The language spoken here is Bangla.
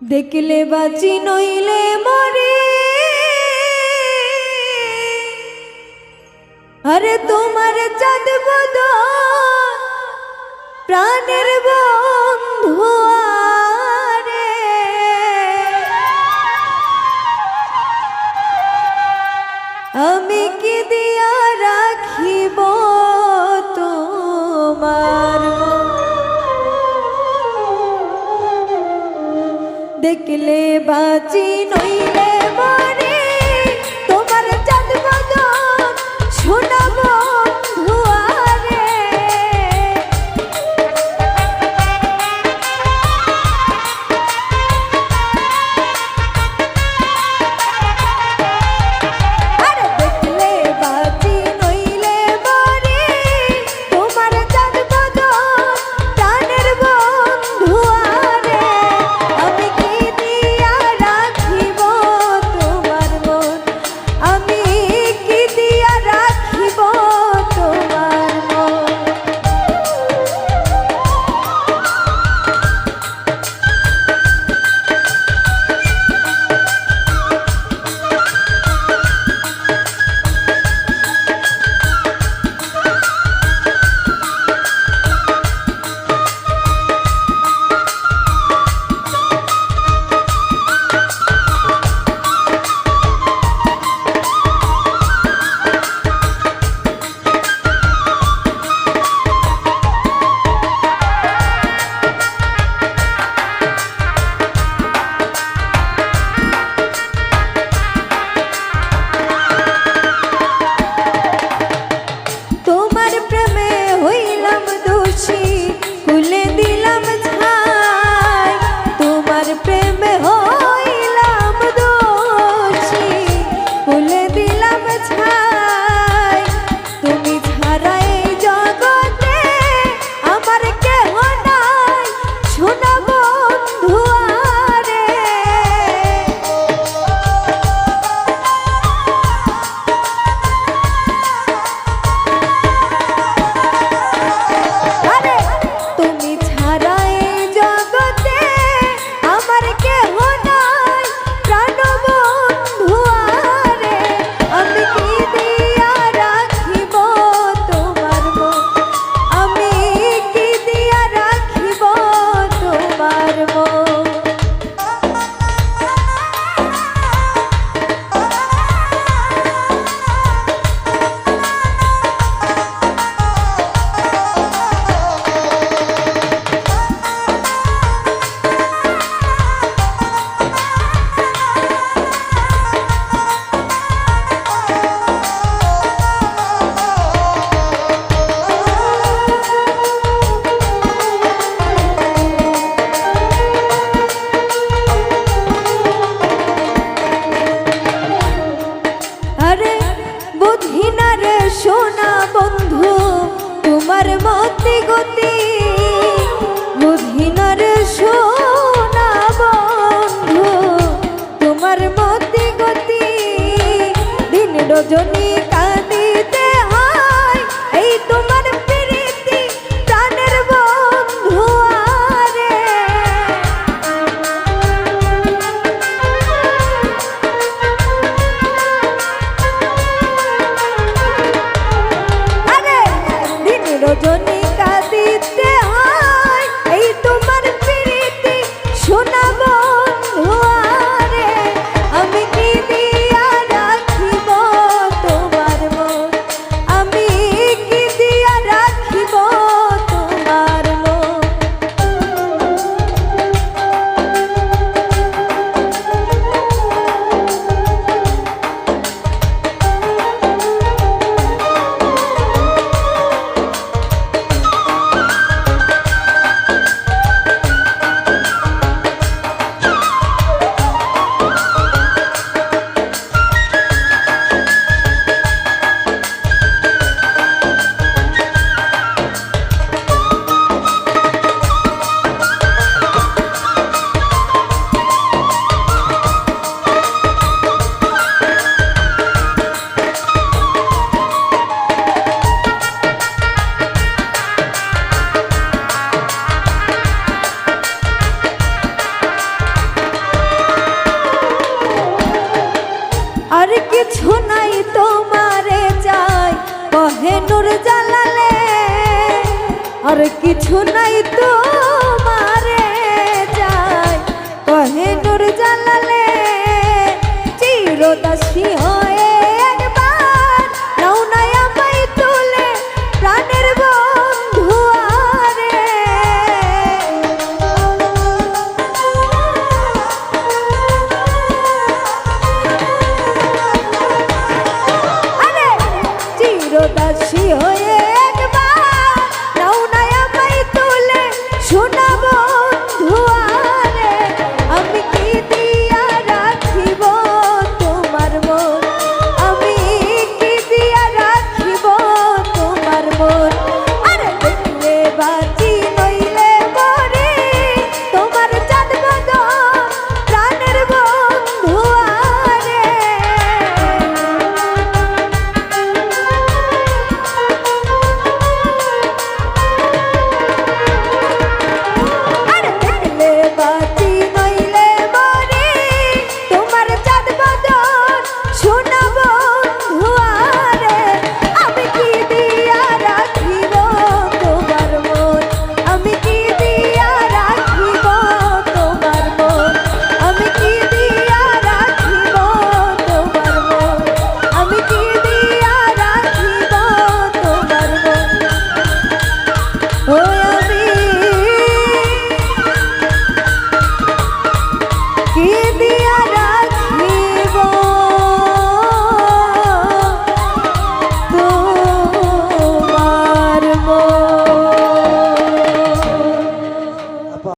দেখলে বাঁচি নইলে মরে। আরে তোমার চাঁদ বদ প্রাণের বন্ধু আমি কি দিয়া রাখিব তোমার? দেখলে বাঁচি নইলে সোনা কিছু নাই তোমারে চাই। কহে নুর জালালে আর কিছু নাই তো